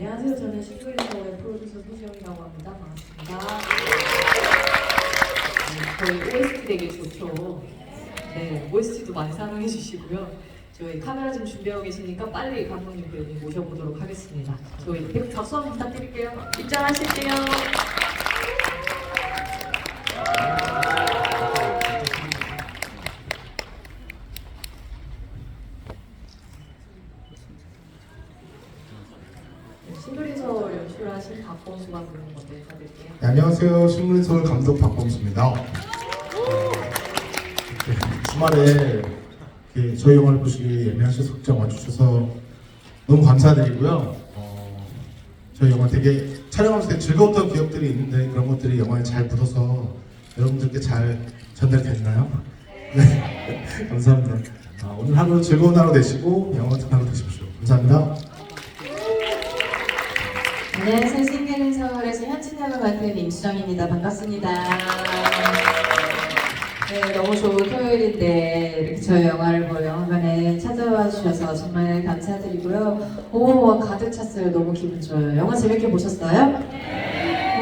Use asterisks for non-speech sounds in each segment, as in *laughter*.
안녕하세요. 저는 싱글리서의 프로듀서 소지영이라고 합니다. 반갑습니다. 네, 저희 OST 되게 좋죠. 네, OST도 많이 사랑해 주시고요. 저희 카메라 좀 준비하고 계시니까 빨리 감독님 배우님 모셔보도록 하겠습니다. 저희 백- 박수 한번 부탁드릴게요. 입장하실게요. 네, 안녕하세요. 신문서울 감독 박범수입니다. 네, 주말에 저희 영화를 보시기 예매하셔서 극장 와주셔서 너무 감사드리고요. 어, 저희 영화 되게 촬영하면서 되게 즐거웠던 기억들이 있는데 그런 것들이 영화에 잘 묻어서 여러분들께 잘 전달됐나요? 네, *laughs* 감사합니다. 아, 오늘 하루 즐거운 하루 되시고 영화 같은 하루 되십시오. 감사합니다. 안녕하세요. 싱글린 서울에서 현진 역을 맡은 임수정입니다. 반갑습니다. 네, 너무 좋은 토요일인데 이렇게 저희 영화를 보러 영화관에 찾아와 주셔서 정말 감사드리고요. 오, 가득 찼어요. 너무 기분 좋아요. 영화 재밌게 보셨어요?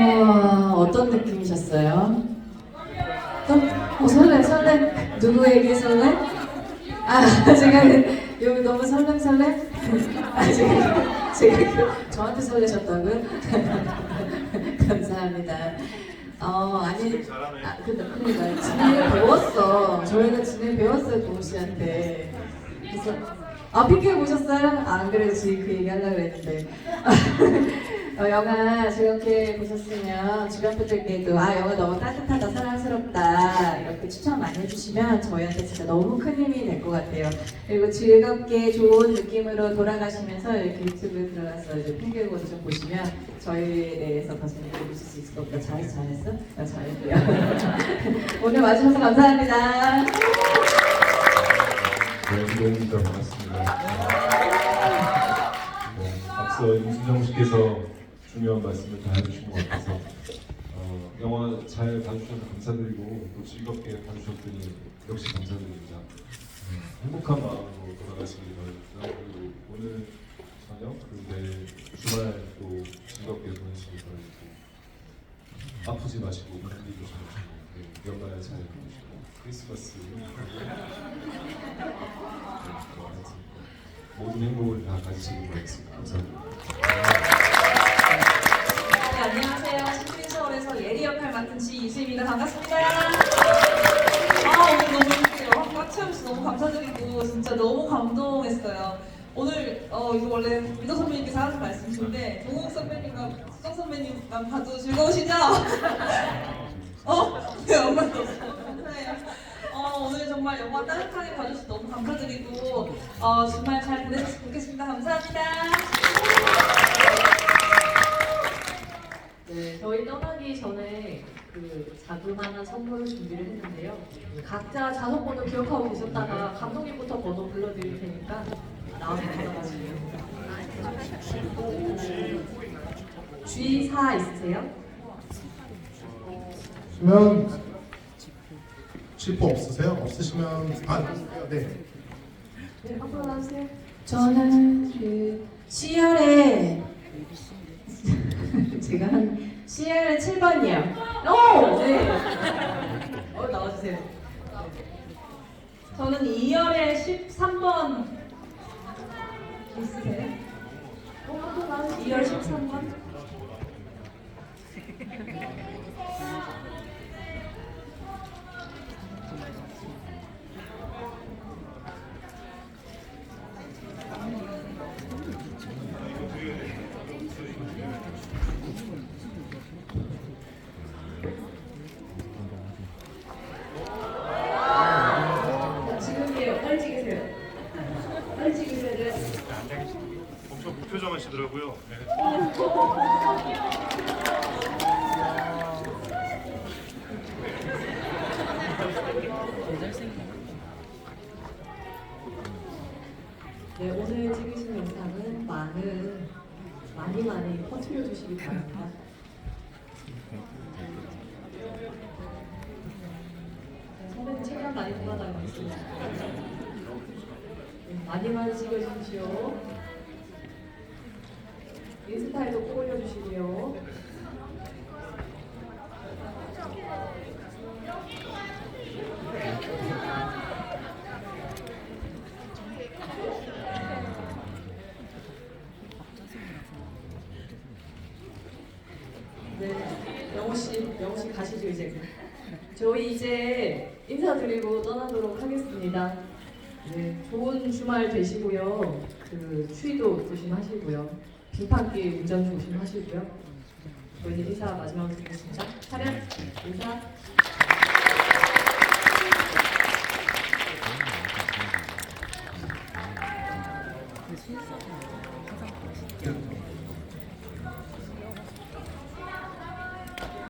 우와, 어떤 느낌이셨어요? 또, 어, 설렘, 설렘. 누구에게 설렘? 아, *laughs* 제가 여기 너무 설렘, 설렘? 아, 제가, 제가 저한테 설레셨다고요? *laughs* 감사합니다. 어, 아니, 아, 근데, 그러니까, 진행 배웠어. 저희가 진행 배웠어요, 동우 씨한테. 그래서, 아, 피켓 보셨어요? 아, 안 그래도 지금 그 얘기 하려고 했는데. *laughs* 어, 영화 즐겁게 보셨으면 주변 분들께도 아 영화 너무 따뜻하다 사랑스럽다 이렇게 추천 많이 해주시면 저희한테 진짜 너무 큰 힘이 될 것 같아요. 그리고 즐겁게 좋은 느낌으로 돌아가시면서 이렇게 유튜브에 들어가서 이제 핑계고도 좀 보시면 저희에 대해서 더 재밌게 보실 수 있을 것 같아요. 잘했어, 잘했어? 나 잘했고요. 오늘 와주셔서 감사합니다. 네, 김동입니다. 반갑습니다. 네, 앞서 임수정 씨께서 중요한 말씀을 다 해주신 것 같아서 어, 영화 잘 봐주셔서 감사드리고 또 즐겁게 봐주셨더니 역시 감사드립니다. 음, 행복한 마음으로 돌아가시길 바랍니다. 그리고 오늘 저녁 그리고 내일 주말 또 즐겁게 보내시길 바라고 아프지 마시고 감기 조심하시고 네, 연말 잘 보내시고 크리스마스 모든 행복을 다 가지시길 바라겠습니다. 감사드리고 진짜 너무 감동했어요. 오늘 어 이거 원래 민호 선배님께서 하는 말씀이신데 동욱 선배님과 수정 선배님만 봐도 즐거우시죠? *laughs* 어? 네, 엄마도 감사해요. 어, 오늘 정말 영화 따뜻하게 봐주셔서 너무 감사드리고 어, 주말 잘 보내셨으면 좋겠습니다. 감사합니다. 네, 저희 떠나기 전에 그 자그마한 선물을 준비를 했는데요. 각자 자석 번호 기억하고 계셨다가 감독님부터 번호 불러드릴 테니까 나와서 받아가시면 G4 있으세요? 그러면 실포 없으세요? 없으시면 아 네. 네, 나오세요. 저는 그 C열에 *laughs* 제가 한 C열에 7번이요. 오! 네. 어, 나와주세요. 저는 2열에 13번 있으세요? 어, 앞으로 나오세요. 2열 13번? 하시더라고요. 네, 오늘 찍으신 영상은 많은 많이 많이 퍼뜨려 주시기 바랍니다. 네, 선배님 책임 많이 받아가겠습니다. 네, 많이 많이 찍어주십시오. 인스타에도 꼭 올려주시고요. 네, 영호 씨, 영호 씨 가시죠 이제. 저희 이제 인사드리고 떠나도록 하겠습니다. 네, 좋은 주말 되시고요. 그 추위도 조심하시고요. 빙판길 운전 조심하시고요. 저희 인사 마지막으로 드리겠습니다. 차렷 인사.